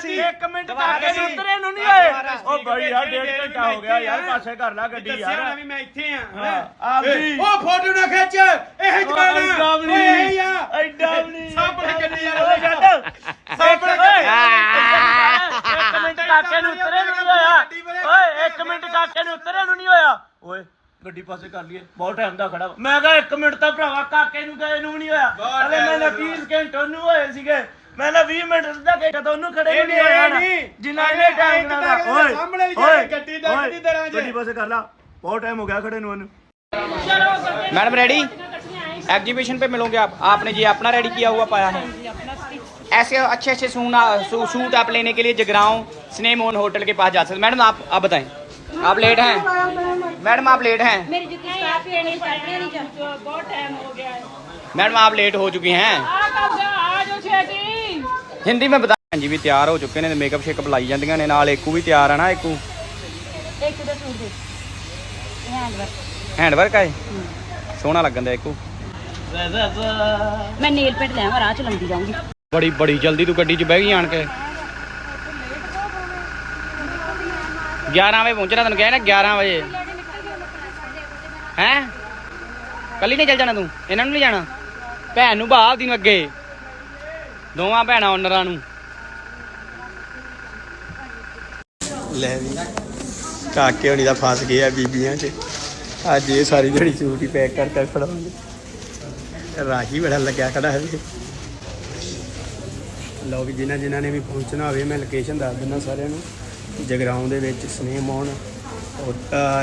ਸੀ। ਇੱਕ ਮਿੰਟ ਕਾਕੇ ਨੂੰ ਉਤਰੇ ਨੂੰ ਨਹੀਂ ਆਏ। ਉਹ ਬਈ ਯਾਰ ਡੇਢ ਘੰਟਾ ਹੋ ਗਿਆ ਯਾਰ ਪਾਸੇ ਕਰ ਲੈ ਗੱਡੀ ਦੱਸਿਆ ਨਾ ਯਾਰ ਵੀ ਮੈਂ ਇੱਥੇ ਆ। ਆਪਦੀ। ਉਹ ਫੋਟੋ ਨਾ ਖਿੱਚ। ਇਹ ਜਮਾਨਾ। ਐਡਾ ਵੀ ਨਹੀਂ। ਐਡਾ ਵੀ ਨਹੀਂ। ਸਾਹਮਣੇ ਗੱਡੀ ਯਾਰ। ਓਏ ਛੱਡ ਸਾਹਮਣੇ। ਇੱਕ ਮਿੰਟ ਕਾਕੇ ਨੂੰ ਉਤਰੇ ਨੂੰ ਨਹੀਂ ਹੋਇਆ। ਓਏ ਇੱਕ ਮਿੰਟ ਕਾਕੇ ਨੂੰ ਉਤਰੇ ਨੂੰ ਨਹੀਂ ਹੋਇਆ। ਓਏ ਗੱਡੀ ਪਾਸੇ ਕਰ ਲਈਏ। ਬਹੁਤ ਟਾਈਮ ਦਾ ਖੜਾ। ਮੈਂ ਕਿਹਾ ਇੱਕ ਮਿੰਟ ਤਾਂ ਭਰਾਵਾ ਕਾਕੇ ਨੂੰ ਗਏ ਨੂੰ ਨਹੀਂ ਹੋਇਆ। ਅਰੇ ਮੈਂ ਨਾ ਦਾ 20 ਘੰਟੇ ਉਹਨੂੰ ਹੋਏ ਸੀਗੇ। ਮੈਂ ਨਾ 20 ਮਿੰਟ ਦਾ ਘੰਟਾ ਤਾਂ ਉਹਨੂੰ ਖੜੇ ਨੂੰ ਨਹੀਂ ਇਹ ਹੋਇਆ ਨਹੀਂ। ਜਿੰਨਾ ਇਹ ਇਹਨੇ ਟਾਈਮ ਇੱਕ ਤਾਂ ਲਾਇਆ ਅਗਲੇ ਓਏ ਸਾਹਮਣੇ ਵਾਲੀ ਓਏ, ਗੱਡੀ ਦਾ ਓਏ, ਗੱਡੀ ਦਰਾਂ 'ਚ। ਗੱਡੀ ਪਾਸੇ ਕਰ ਲਾ ਬਹੁਤ ਟਾਈਮ ਹੋ ਗਿਆ ਖੜੇ ਨੂੰ ਉਹਨੂੰ मैडम रेडी एग्जीबिशन पे मिलोगे आप आपने जी अपना रेडी किया हुआ पाया है ऐसे अच्छे अच्छे सूना सू, सूट आप लेने के लिए जगराओं स्ने मोहन होटल के पास जा सकते मैडम आप आप बताएं आप लेट हैं मैडम आप लेट हैं ਮੇਰੀ ਜੁੱਤੀ ਸਟਾਫ ਹੀ ਨਹੀਂ ਚੱਲਦੀ ਨਹੀਂ ਜਾਂਦੀ ਬਹੁਤ ਟਾਈਮ ਹੋ ਗਿਆ ਹੈ मैडम आप लेट हो चुकी हैं ਆ ਕਬ ਜਾ ਆ ਜੋ ਛੇਤੀ ਹਿੰਦੀ ਮੈਂ ਬਤਾ ਹਾਂਜੀ ਵੀ ਤਿਆਰ ਹੋ ਚੁੱਕੇ ਨੇ ਤੇ ਮੇਕਅਪ ਸ਼ੇਕਅਪ ਲਾਈ ਜਾਂਦੀਆਂ ਨੇ ਨਾਲ ਏਕੂ ਵੀ ਤਿਆਰ ਹੈ ਨਾ ਏਕੂ ਇੱਕ ਸੋਹਣਾ ਲੱਗਣ ਦਾ ਏਕੂ ਮੈਂ ਨੇਲ ਪੈਂਟ ਲੈ ਰਾਹ ਚ ਲੰਦੀ ਜਾਊਂਗੀ। ਬੜੀ ਬੜੀ ਜਲਦੀ ਤੂੰ ਗੱਡੀ 'ਚ ਬਹਿ ਗਈ ਆਣ ਕੇ। 11 ਵਜੇ ਪਹੁੰਚਣਾ ਤੈਨੂੰ ਕਿਹਾ ਨਾ 11 ਵਜੇ। ਹੈਂ? ਕੱਲੀ ਨਹੀਂ ਚੱਲ ਜਾਣਾ ਤੂੰ? ਇਹਨਾਂ ਨੂੰ ਲੈ ਜਾਣਾ? ਭੈਣ ਨੂੰ ਬਾਹਰ ਦੀ ਨੂੰ ਅੱਗੇ। ਦੋਵਾਂ ਭੈਣਾਂ ਓਨਰਾਂ ਨੂੰ। ਲੈ ਵੀ, ਕਾਕੇ ਹੋਣੀ ਦਾ ਫਸ ਗਿਆ ਬੀਬੀਆਂ 'ਚ। ਅੱਜ ਇਹ ਸਾਰੀ ਦਿਹਾੜੀ ਸੂਟ ਹੀ ਪੈਕ ਕਰ ਕਰ ਫੜਾਉਂਗੇ ਰਾਹੀ ਬੜਾ ਲੱਗਿਆ ਖੜਾ ਹੈ। ਲਓ ਵੀ ਜਿਨ੍ਹਾਂ ਜਿਨ੍ਹਾਂ ਨੇ ਵੀ ਪਹੁੰਚਣਾ ਹੋਵੇ, ਮੈਂ ਲੋਕੇਸ਼ਨ ਦੱਸ ਦਿੰਦਾ ਸਾਰਿਆਂ ਨੂੰ। ਜਗਰਾਉਂ ਦੇ ਵਿੱਚ ਸਨੇਹ ਮੋਹਨ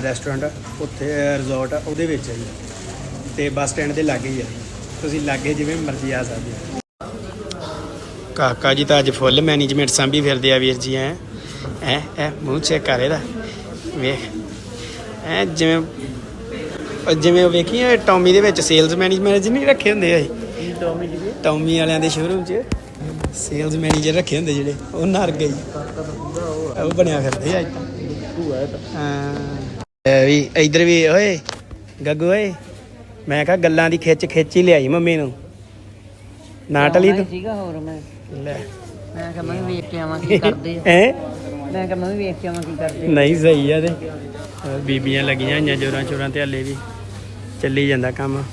ਰੈਸਟੋਰੈਂਟ ਉੱਥੇ ਰਿਜ਼ੋਰਟ ਉਹਦੇ ਵਿੱਚ ਹੈ ਜੀ। ਤੇ ਬੱਸ ਸਟੈਂਡ ਦੇ ਲਾਗੇ ਹੀ ਆ। ਤੁਸੀਂ ਲਾਗੇ ਜਿਵੇਂ ਮਰਜ਼ੀ ਆ ਸਕਦੇ ਹੋ। ਕਾਕਾ ਜੀ ਤਾਂ ਅੱਜ ਫੁੱਲ ਮੈਨੇਜਮੈਂਟ ਸੰਭੀ ਫਿਰਦੇ ਆ ਵੀਰ ਜੀ ਐ ਐ ਐ ਮੂੰਹ ਚੈੱਕ ਕਰ ਇਹਦਾ। ਵੇਖ। ਐ ਜਿਵੇਂ ਜਿਵੇਂ ਉਹ ਵੇਖੀ ਆ ਟੌਮੀ ਦੇ ਵਿੱਚ ਸੇਲਸ ਮੈਨੇਜਮੈਂਟ ਨਹੀਂ ਰੱਖੇ ਹੁੰਦੇ ਆ ਟੌਮੀ ਟੌਮੀ ਵਾਲਿਆਂ ਦੇ ਸ਼ੋਰੂਮ 'ਚ ਸੇਲਸ ਮੈਨੇਜਰ ਰੱਖੇ ਹੁੰਦੇ ਜਿਹੜੇ ਉਹ ਨਰ ਗਈ ਉਹ ਬਣਿਆ ਫਿਰਦੇ ਅੱਜ ਤਾਂ। ਹਾਂ। ਐ ਵੀ ਇਧਰ ਵੀ ਓਏ ਗੱਗੂ ਓਏ ਮੈਂ ਕਿਹਾ ਗੱਲਾਂ ਦੀ ਖਿੱਚ ਖਿੱਚ ਹੀ ਲਿਆਈ ਮੰਮੀ ਨੂੰ। ਨਾ ਟਲੀ ਤੂੰ। ਸੀਗਾ ਹੋਰ ਮੈਂ। ਲੈ। ਮੈਂ ਕਿਹਾ ਮੈਂ ਵੀ ਵੇਖ ਕੇ ਆਵਾਂ ਕੀ ਕਰਦੇ ਆ। ਹੈ? ਮੈਂ ਕਿਹਾ ਮੈਂ ਵੀ ਵੇਖ ਕੇ ਆਵਾਂ ਕੀ ਕਰਦੇ ਨਹੀਂ ਸਹੀ ਆ ਤੇ। ਅਹ ਬੀਬੀਆਂ ਲੱਗੀਆਂ ਹੋਈਆਂ ਜੋਰਾਂ ਚੋਰਾਂ ਤੇ ਹੱਲੇ ਵੀ। ਚੱਲੀ ਜਾਂਦਾ ਕੰਮ।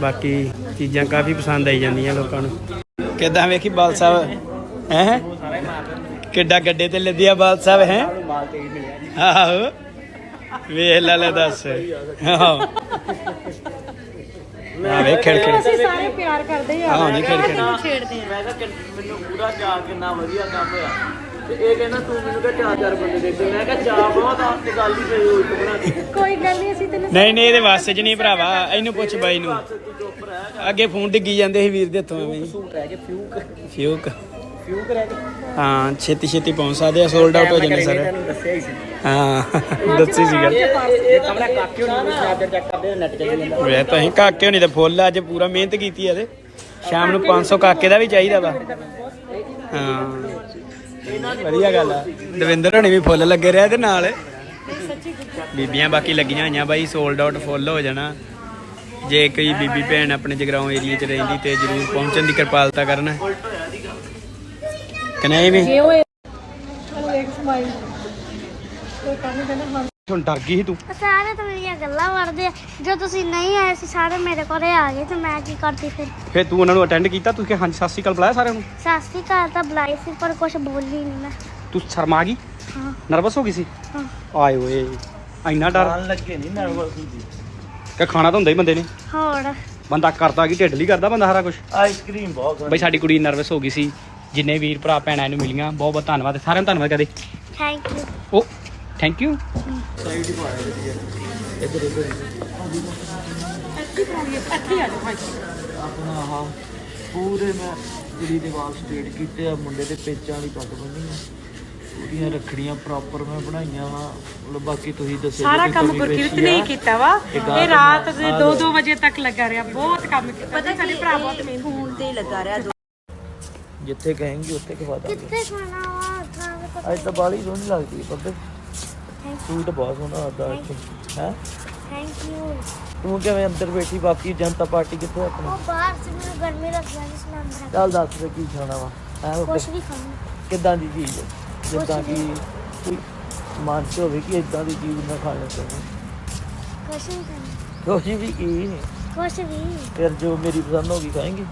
ਬਾਕੀ ਚੀਜ਼ਾਂ ਕਾਫੀ ਪਸੰਦ ਆਈ ਜਾਂਦੀਆਂ ਲੋਕਾਂ ਨੂੰ। ਕਿੱਦਾਂ ਵੇਖੀ ਬਾਲ ਸਾਹਿਬ? ਹੈ? ਕਿੱਡਾ ਗੱਡੇ ਤੇ ਲੱਦਿਆ ਬਾਲ ਸਾਹਿਬ ਹੈ? ਆਹੋ। ਵੇਖ ਲੈ ਲੈ ਦੱਸ। ਆਹੋ। ਆ ਵੇਖ ਖੜ ਖੜ ਅਸੀਂ ਸਾਰੇ ਪਿਆਰ ਕਰਦੇ ਆ ਖੜ ਖੜ ਛੇੜਦੇ ਆ ਮੈਂ ਕਿਹਾ ਮੈਨੂੰ ਪੂਰਾ ਚਾਹ ਕਿੰਨਾ ਵਧੀਆ ਕੰਮ ਹੋਇਆ। ਤੇ ਇਹ ਕਹਿੰਦਾ ਤੂੰ ਮੈਨੂੰ ਕਿਹਾ ਚਾਰ ਚਾਰ ਬੰਦੇ ਦੇਖੇ ਮੈਂ ਕਿਹਾ ਚਾਹ ਬਹੁਤ ਆ ਤੇ ਗੱਲ ਹੀ ਪਈ ਹੋਈ ਬਣਾ ਕੇ। ਕੋਈ ਗੱਲ ਨਹੀਂ ਅਸੀਂ ਤੈਨੂੰ ਨਹੀਂ ਨਹੀਂ ਇਹਦੇ ਵਾਸਤੇ ਚ ਨਹੀਂ ਭਰਾਵਾ ਇਹਨੂੰ ਪੁੱਛ ਬਾਈ ਨੂੰ। ਅੱਗੇ ਫੋਨ ਡਿੱਗੀ ਜਾਂਦੇ ਸੀ ਵੀਰ ਦੇ ਹੱਥੋਂ ਐਵੇਂ ਸੂਟ ਰਹਿ ਗਏ ਫਿਊਕ ਫਿਊਕ ਹਾਂ ਛੇਤੀ ਛੇਤੀ ਪਹੁੰਚ ਸਕਦੇ ਆ ਸੋਲਡ ਆਊਟ ਹੋ ਜਾਂਦੇ ਸਾਰੇ। ਦੱਸਿਆ ਹੀ ਸੀ। ਹਾਂ ਦੱਸੀ ਸੀ ਗੱਲ ਇਹ ਕਮਰਾ ਕਾਕੇ ਹੋਣੀ ਨੂੰ ਸਨੈਪਚੈਟ ਚੈੱਕ ਕਰਦੇ ਨੈਟ ਚੱਲੀ ਜਾਂਦਾ ਵੇ ਤਾਂ ਅਸੀਂ ਕਾਕੇ ਹੋਣੀ ਤੇ ਫੁੱਲ ਅੱਜ ਪੂਰਾ ਮਿਹਨਤ ਕੀਤੀ ਆ ਤੇ ਸ਼ਾਮ ਨੂੰ 500 ਕਾਕੇ ਦਾ ਵੀ ਚਾਹੀਦਾ ਵਾ। ਹਾਂ। ਵਧੀਆ ਗੱਲ ਆ। ਦਵਿੰਦਰ ਹੋਣੀ ਵੀ ਫੁੱਲ ਲੱਗੇ ਰਿਹਾ ਤੇ ਨਾਲ। ਬੀਬੀਆਂ ਬਾਕੀ ਲੱਗੀਆਂ ਹੋਈਆਂ ਬਾਈ ਸੋਲਡ ਆਊਟ ਫੁੱਲ ਹੋ ਜਾਣਾ। ਜੇ ਕੋਈ ਬੀਬੀ ਭੈਣ ਆਪਣੇ ਜਗਰਾਉਂ ਏਰੀਆ 'ਚ ਰਹਿੰਦੀ ਤੇ ਜਰੂਰ ਪਹੁੰਚਣ ਦੀ ਕਿਰਪਾਲਤਾ ਕਰਨ। ਕਿ ਨਹੀਂ ਵੀ। ਹੁਣ ਡਰ ਗਈ ਸੀ ਤੂੰ? ਸਾਰੇ ਤਾਂ ਮੇਰੀਆਂ ਗੱਲਾਂ ਮਾਰਦੇ ਆ। ਜੋ ਤੁਸੀਂ ਨਹੀਂ ਆਏ ਸੀ ਸਾਰੇ ਮੇਰੇ ਕੋਲੇ ਆ ਗਏ ਤੇ ਮੈਂ ਕੀ ਕਰਦੀ ਫਿਰ? ਫੇਰ ਤੂੰ ਉਹਨਾਂ ਨੂੰ ਅਟੈਂਡ ਕੀਤਾ? ਤੂੰ ਕਿ ਹਾਂਜੀ ਸਤਿ ਸ਼੍ਰੀ ਅਕਾਲ ਬੁਲਾਇਆ ਸਾਰਿਆਂ ਨੂੰ? ਸਤਿ ਸ਼੍ਰੀ ਅਕਾਲ ਤਾਂ ਬੁਲਾਈ ਸੀ ਪਰ ਕੁਝ ਬੋਲੀ ਨਹੀਂ ਮੈਂ। ਤੂੰ ਸ਼ਰਮਾ ਗਈ? ਹਾਂ। ਨਰਵਸ ਹੋ ਗਈ ਸੀ? ਹਾਂ। ਆਏ ਓਏ ਇੰਨਾ ਡਰ। ਲੱਗੇ ਨਹੀਂ ਨਰਵਸ ਹੁੰਦੀ। ਕਿ ਖਾਣਾ ਤਾਂ ਹੁੰਦਾ ਹੀ ਬੰਦੇ ਨੇ। ਹੋਰ? ਬੰਦਾ ਕਰਦਾ ਕੀ ਢਿੱਡ ਲਈ ਕਰਦਾ ਬੰਦਾ ਸਾਰਾ ਕੁਝ ਆਈਸਕ੍ਰੀਮ ਬਹੁਤ ਬਈ ਸਾਡੀ ਕੁੜੀ ਨਰਵਸ ਹੋ ਗਈ ਸੀ। ਜਿੰਨੇ ਵੀਰ ਭਰਾ ਭੈਣਾਂ ਨੂੰ ਮਿਲੀਆਂ ਬਹੁਤ ਬਹੁਤ ਧੰਨਵਾਦ ਸਾਰਿਆਂ ਨੂੰ ਧੰਨਵਾਦ ਕਹਦੇ ਥੈਂਕ ਯੂ ਓ ਥੈਂਕ ਯੂ ਆਪਣਾ ਆਹ ਪੂਰੇ ਮੈਂ ਕੁੜੀ ਦੇ ਵਾਲ ਸਟ੍ਰੇਟ ਕੀਤੇ ਆ ਮੁੰਡੇ ਦੇ ਪੇਚਾਂ ਵਾਲੀ ਪੱਗ ਬੰਨੀ ਆ। ਪੂਰੀਆਂ ਰੱਖੜੀਆਂ ਪ੍ਰੋਪਰ ਮੈਂ ਬਣਾਈਆਂ ਵਾ। ਮਤਲਬ ਬਾਕੀ ਤੁਸੀਂ ਦੱਸੋ ਸਾਰਾ ਕੰਮ ਗੁਰਕਿਰਤ ਨੇ ਹੀ। ਕੀਤਾ ਵਾ। ਇਹ ਰਾਤ ਦੇ ਆ 2-2 ਵਜੇ ਤੱਕ ਲੱਗਾ ਰਿਹਾ ਬਹੁਤ ਕੰਮ ਕੀਤਾ। ਪਤਾ ਸਾਡੇ ਭਰਾ ਬਹੁਤ ਮਿਹਨਤ ਫੋਨ ਤੇ ਲੱਗਾ ਰਿਹਾ ਜਿੱਥੇ ਕਹੇਂਗੇ ਉੱਥੇ ਖਵਾ ਦਾਂਗੇ ਕਿੱਥੇ ਖਾਣਾ ਵਾ ਅੱਜ ਤਾਂ ਬਾਲੀ ਸੋਹਣੀ ਲੱਗਦੀ ਹੈ ਪੱਬੇ ਸੂਟ ਬਹੁਤ ਸੋਹਣਾ ਆਦਾ ਇੱਥੇ ਹੈ ਥੈਂਕ ਯੂ ਤੂੰ ਕਿਵੇਂ ਅੰਦਰ ਬੈਠੀ ਬਾਕੀ ਜਨਤਾ ਪਾਰਟੀ ਕਿੱਥੇ ਆ ਆਪਣੀ ਉਹ ਬਾਹਰ ਸੇ ਮੈਨੂੰ ਗਰਮੀ ਲੱਗ ਰਹੀ ਸੀ ਮੈਂ ਅੰਦਰ ਚੱਲ ਦੱਸ ਦੇ ਕੀ ਖਾਣਾ ਵਾ ਹੈ ਕੁਛ ਵੀ ਖਾਣਾ ਕਿੱਦਾਂ ਦੀ ਚੀਜ਼ ਜਿੱਦਾਂ ਕਿ ਕੋਈ ਮਨ ਚ ਹੋਵੇ ਕਿ ਇਦਾਂ ਦੀ ਚੀਜ਼ ਮੈਂ ਖਾਣਾ ਚਾਹੁੰਦਾ ਕੁਛ ਵੀ ਖਾਣਾ ਕੁਛ ਵੀ ਕੀ ਕੁਛ ਵੀ ਫਿਰ ਜੋ ਮੇਰੀ ਪਸੰਦ ਹੋਗੀ ਖਾਏਂਗੇ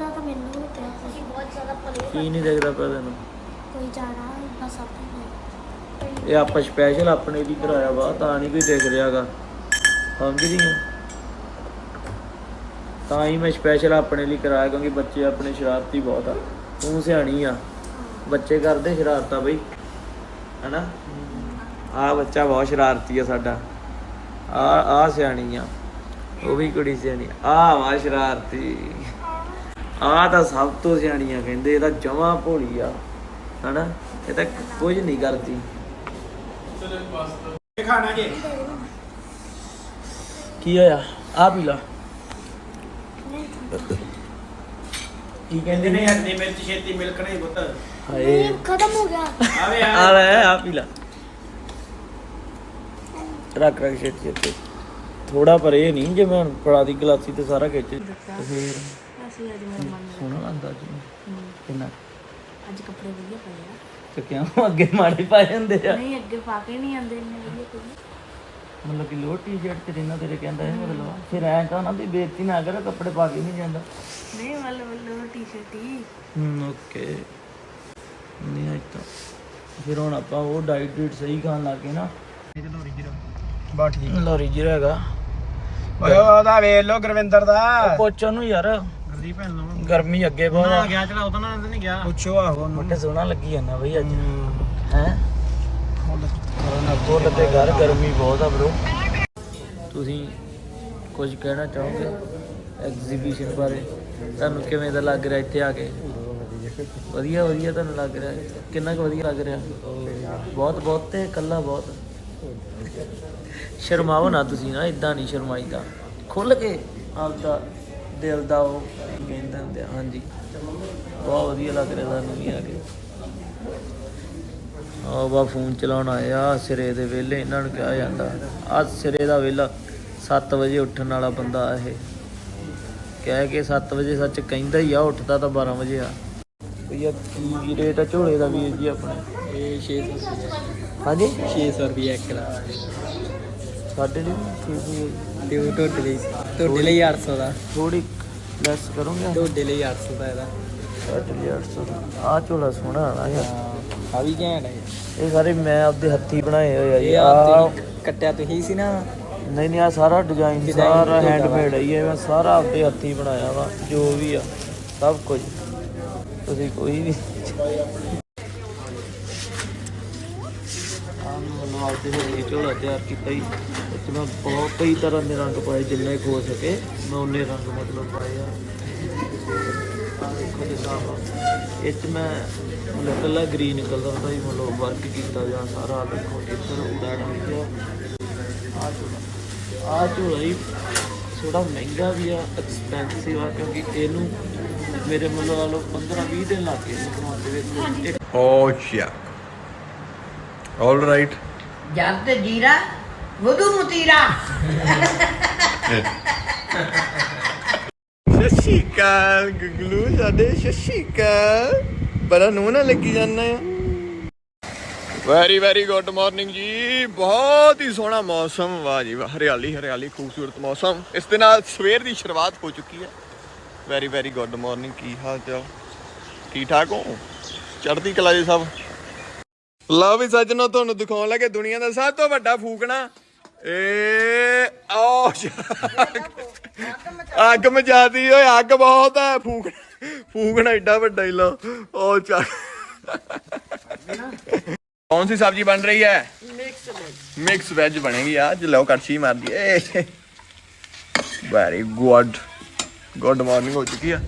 ਦਾ ਤਾਂ ਮੈਨੂੰ ਵੀ ਤੇ ਅਸੀਂ ਬਹੁਤ ਜ਼ਿਆਦਾ ਪਲੇ ਕੀ ਨਹੀਂ ਦੇਖਦਾ ਪਿਆ ਤੈਨੂੰ? ਕੋਈ ਜਾਣਾ ਬਸ ਆਪਣੇ ਇਹ ਆਪਾਂ ਸਪੈਸ਼ਲ ਆਪਣੇ ਲਈ ਕਰਾਇਆ ਵਾ ਤਾਂ ਨਹੀਂ ਕੋਈ ਦੇਖ ਰਿਹਾਗਾ। ਸਮਝ ਰਹੀ ਹੈ ਤਾਂ ਹੀ ਮੈਂ ਸਪੈਸ਼ਲ ਆਪਣੇ ਲਈ ਕਰਾਇਆ ਕਿਉਂਕਿ ਬੱਚੇ ਆਪਣੇ ਸ਼ਰਾਰਤੀ ਬਹੁਤ ਆ। ਤੂੰ ਸਿਆਣੀ ਆ। ਬੱਚੇ ਕਰਦੇ ਸ਼ਰਾਰਤਾਂ ਬਈ। ਹੈਨਾ? ਆ ਬੱਚਾ ਬਹੁਤ ਸ਼ਰਾਰਤੀ ਆ ਸਾਡਾ। ਆ ਆ ਸਿਆਣੀ ਆ। ਉਹ ਵੀ ਕੁੜੀ ਸਿਆਣੀ ਆ ਵਾ ਸ਼ਰਾਰਤੀ। ਆ ਤਾਂ ਸਭ ਤੋਂ ਸਿਆਣੀ ਆ ਕਹਿੰਦੇ ਇਹ ਤਾਂ ਜਮਾ ਭੋਲੀ ਆ ਹਨਾ? ਇਹ ਤਾਂ ਕੁਝ ਨਹੀਂ ਕਰਦੀ। ਇਹ ਖਾਣਾ ਜੇ ਕੀ ਹੋਇਆ? ਆ ਪੀ ਲਾ। ਕੀ ਕਹਿੰਦੇ ਨੇ? ਹੱਡੀ ਮਿਰਚ ਛੇਤੀ ਮਿਲਕ ਨਹੀਂ ਪੁੱਤ। ਹਾਏ। ਖਤਮ ਹੋ ਗਿਆ। ਆਵੇ ਆ ਲੈ ਆ ਪੀ ਲਾ। ਰੱਖ ਰੱਖ ਛੇਤੀ ਛੇਤੀ। ਥੋੜਾ ਪਰ ਇਹ ਨਹੀਂ ਜੇ ਮੈਂ ਪੜਾ ਦੀ ਗਲਾਸੀ ਤੇ ਸਾਰਾ ਖਿੱਚ ਤੇ ਫੇਰ ਅਸੀਂ ਅੱਜ ਮੇਰਾ ਮਨ ਸੋਹਣਾ ਲੱਗਦਾ। ਜੀ ਕਿੰਨਾ? ਅੱਜ ਕੱਪੜੇ ਵਧੀਆ ਪਾਏ ਆ। ਤੇ ਕਿਉਂ? ਅੱਗੇ ਮਾੜੇ ਪਾਏ ਹੁੰਦੇ ਆ। ਨਹੀਂ ਅੱਗੇ ਪਾ ਕੇ ਨਹੀਂ ਆਉਂਦੇ ਇੰਨੇ ਵਧੀਆ ਕੋਈ ਮਤਲਬ ਕਿ ਲੋਅਰ ਟੀ-ਸ਼ਰਟ ਤੇ ਜਿੰਨਾ ਤੇਰੇ ਕਹਿੰਦਾ ਇਹ ਮਤਲਬ ਫਿਰ ਐਂ ਤਾਂ ਉਹਨਾਂ ਦੀ ਬੇਇੱਜ਼ਤੀ ਨਾ ਕਰੋ ਕੱਪੜੇ ਪਾ ਕੇ ਨਹੀਂ ਜਾਂਦਾ। ਨਹੀਂ ਮਤਲਬ ਲੋ ਟੀ-ਸ਼ਰਟ ਹੀ। ਹੂੰ ਓਕੇ। ਨਹੀਂ ਆਈ ਤਾਂ। ਫਿਰ ਹੁਣ ਆਪਾਂ ਉਹ ਡਾਈਟ ਡੂਟ ਸਹੀ ਖਾਣ ਲੱਗੇ ਨਾ। ਬਾ ਠੀਕ। ਲੋਰੀ ਜੀਰਾ ਹੈਗਾ। ਓਏ ਉਹਦਾ ਵੇਖ ਲੋ ਗੁਰਵਿੰਦਰ ਦਾ। ਪੁੱਛੋ ਨੂੰ ਯਾਰ। ਗਰਦੀ ਭੈਣ ਨੂੰ। ਗਰਮੀ ਅੱਗੇ ਬਹੁਤ ਆ। ਗਿਆ ਚੜਾ ਉਹਦਾ ਨਾ ਨਹੀਂ ਗਿਆ। ਪੁੱਛੋ ਆਹੋ ਉਹਨੂੰ। ਮੁੱਢੇ ਸੋਹਣਾ ਲੱਗੀ ਜਾਂਦਾ ਬਈ ਅੱਜ। ਹੈ। ਫੁੱਲ ਤੇ ਘਰ ਗਰਮੀ ਬਹੁਤ ਆ ਬ్రో ਤੁਸੀਂ ਕੁਝ ਕਹਿਣਾ ਚਾਹੋਗੇ ਐਗਜ਼ੀਬਿਸ਼ਨ ਬਾਰੇ? ਤੁਹਾਨੂੰ ਕਿਵੇਂ ਦਾ ਲੱਗ ਰਿਹਾ ਇੱਥੇ ਆ ਕੇ? ਵਧੀਆ ਵਧੀਆ ਤੁਹਾਨੂੰ ਲੱਗ ਰਿਹਾ? ਕਿੰਨਾ ਕੁ ਵਧੀਆ ਲੱਗ ਰਿਹਾ? ਬਹੁਤ ਬਹੁਤ ਤੇ ਇਕੱਲਾ ਬਹੁਤ। ਸ਼ਰਮਾਓ ਨਾ ਤੁਸੀਂ ਨਾ ਇਦਾਂ ਨਹੀਂ ਸ਼ਰਮਾਈਦਾ। ਖੁੱਲ ਕੇ ਆਪਦਾ ਦਿਲ ਦਾ ਉਹ ਕਹਿੰਦੇ ਹੁੰਦੇ ਹਾਂਜੀ। ਬਹੁਤ ਵਧੀਆ ਲੱਗ ਰਿਹਾ ਤੁਹਾਨੂੰ ਵੀ ਆ ਕੇ। ਆ ਬਾ ਫੋਨ ਚਲਾਉਣ ਆਇਆ ਸਿਰੇ ਦੇ ਵੇਲੇ ਇਹਨਾਂ ਨੂੰ ਕਿਹਾ ਜਾਂਦਾ। ਆ ਸਿਰੇ ਦਾ ਵੇਲਾ 7 ਵਜੇ ਉੱਠਣ ਵਾਲਾ ਬੰਦਾ ਇਹ। ਕਹਿ ਕੇ 7 ਵਜੇ ਸੱਚ ਕਹਿੰਦਾ ਹੀ ਆ ਉੱਠਦਾ ਤਾਂ 12 ਵਜੇ ਆ। ਭਈਆ ਕੀ ਰੇਟ ਆ ਝੋਲੇ ਦਾ ਵੀਰ ਜੀ ਆਪਣੇ? ਇਹ 600 ਰੁਪਏ। ਹਾਂਜੀ? 600 ਰੁਪਏ ਇੱਕ ਦਾ ਸਾਡੇ ਲਈ ਠੀਕ ਹੈ ਤੇ ਉਹ ਤੁਹਾਡੇ ਲਈ ਤੁਹਾਡੇ ਲਈ 800 ਦਾ। ਥੋੜੀ ਲੈਸ ਕਰੋਗੇ? ਤੁਹਾਡੇ ਲਈ 800 ਦਾ ਇਹਦਾ। ਸਾਡੇ ਲਈ 800 ਆ ਝੋਲਾ ਸੋਹਣਾ ਆ ਨਾ ਯਾਰ। ਆ ਵੀ ਘੈਂਟ ਹੈ। ਇਹ ਸਾਰੇ ਮੈਂ ਆਪਦੇ ਹੱਥੀ ਬਣਾਏ ਹੋਏ ਆ ਜੀ। ਇਹ ਆ ਆਪ ਕੱਟਿਆ ਤੁਸੀਂ ਸੀ ਨਾ? ਨਹੀਂ ਨਹੀਂ ਆ ਸਾਰਾ ਡਿਜ਼ਾਈਨ Design ਸਾਰਾ ਤੁਹਾਡਾ ਹੈਂਡਮੇਡ ਹੈ ਜੀ, ਇਹ ਮੈਂ ਸਾਰਾ ਆਪਦੇ ਹੱਥੀ ਬਣਾਇਆ ਵਾ। ਜੋ ਵੀ ਆ ਸਭ ਕੁਝ। ਤੁਸੀਂ ਕੋਈ ਵੀ ਆਹ ਮੈਨੂੰ ਆਪਦੇ ਝੋਲਾ ਤਿਆਰ ਕੀਤਾ ਜੀ ਇਸ ਮੈਂ ਬਹੁਤ ਕਈ ਤਰ੍ਹਾਂ ਦੇ ਰੰਗ ਪਾਏ, ਜਿੰਨੇ ਕੁ ਹੋ ਸਕੇ, ਮੈਂ ਉਹਨੇ ਰੰਗ ਮਤਲਬ ਪਾਏ ਆ ਦੇਖੋ ਜਿੱਦਾਂ ਵਾ। ਇਹ 'ਚ ਮੈਂ ਮਤਲਬ ਕੱਲਾ ਗ੍ਰੀਨ ਕਲਰ ਦਾ ਹੀ ਮਤਲਬ ਵਰਕ ਕੀਤਾ ਜਾਂ ਸਾਰਾ ਦੇਖੋ ਇੱਧਰ ਉਡਾ ਲਿਖਿਆ ਆ ਝੋਲਾ ਆ ਝੋਲਾ ਹੀ ਥੋੜਾ ਮਹਿੰਗਾ ਵੀ ਆ ਐਕਸਪੈਂਸਿਵ ਆ, ਕਿਉਂਕਿ ਇਹਨੂੰ ਮੇਰੇ ਮਤਲਬ ਲਾ ਲਓ 15 20 ਦਿਨ ਲੱਗ ਗਏ ਇਹਨੂੰ ਬਣਾਉਂਦੇ ਵੇਖੋ ਇੱਕ Oh. All right. ਜਦ ਜੀਰਾ, ਵਧੂ ਮੁਤੀਰਾ। ਸ਼ਸ਼ੀਕਾਲ ਗੁਗਲੂ ਸਾਡੇ ਸ਼ਸ਼ੀਕਾਲ ਬੜਾ ਨੂੰ ਨਾ ਲੱਗੀ ਜਾਂਦਾ ਆ। ਵੈਰੀ ਵੈਰੀ ਗੁੱਡ ਮਾਰਨਿੰਗ ਜੀ। ਬਹੁਤ ਹੀ ਸੋਹਣਾ ਮੌਸਮ ਵਾਹ ਜੀ। ਵਾਹ ਹਰਿਆਲੀ ਹਰਿਆਲੀ, ਖੂਬਸੂਰਤ ਮੌਸਮ। ਇਸ ਦੇ ਨਾਲ ਸਵੇਰ ਦੀ ਸ਼ੁਰੂਆਤ ਹੋ ਚੁੱਕੀ ਹੈ ਵੈਰੀ ਵੈਰੀ ਗੁੱਡ ਮਾਰਨਿੰਗ ਕੀ ਹਾਲ ਚਾਲ? ਠੀਕ ਠਾਕ ਹੋ? ਚੜ੍ਹਦੀ ਕਲਾ ਜੀ ਸਭ? ਲਓ ਵੀ ਸੱਜਣੋ, ਤੁਹਾਨੂੰ ਦਿਖਾਉਣ ਲੱਗੇ ਦੁਨੀਆ ਦਾ ਸਭ ਤੋਂ ਵੱਡਾ ਫੂਕਣਾ। ਏ ਆਓ ਅੱਗ ਮਚਾਦੀ ਓਏ, ਅੱਗ ਬਹੁਤ ਹੈ ਫੂਕ ਫੂਕਣਾ ਏਡਾ ਵੱਡਾ ਹੀ, ਲਓ। ਓ ਚਾ ਕੌਣ ਸੀ ਸਬਜ਼ੀ ਬਣ ਰਹੀ ਹੈ? ਮਿਕਸ ਵੈਜ ਬਣੇਗੀ ਅੱਜ, ਲਓ ਕੜਛੀ ਮਾਰ ਦਈਏ ਵੈਰੀ ਗੁੱਡ ਗੁੱਡ ਮਾਰਨਿੰਗ ਹੋ ਚੁੱਕੀ ਆ।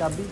ਚਾਬੀ।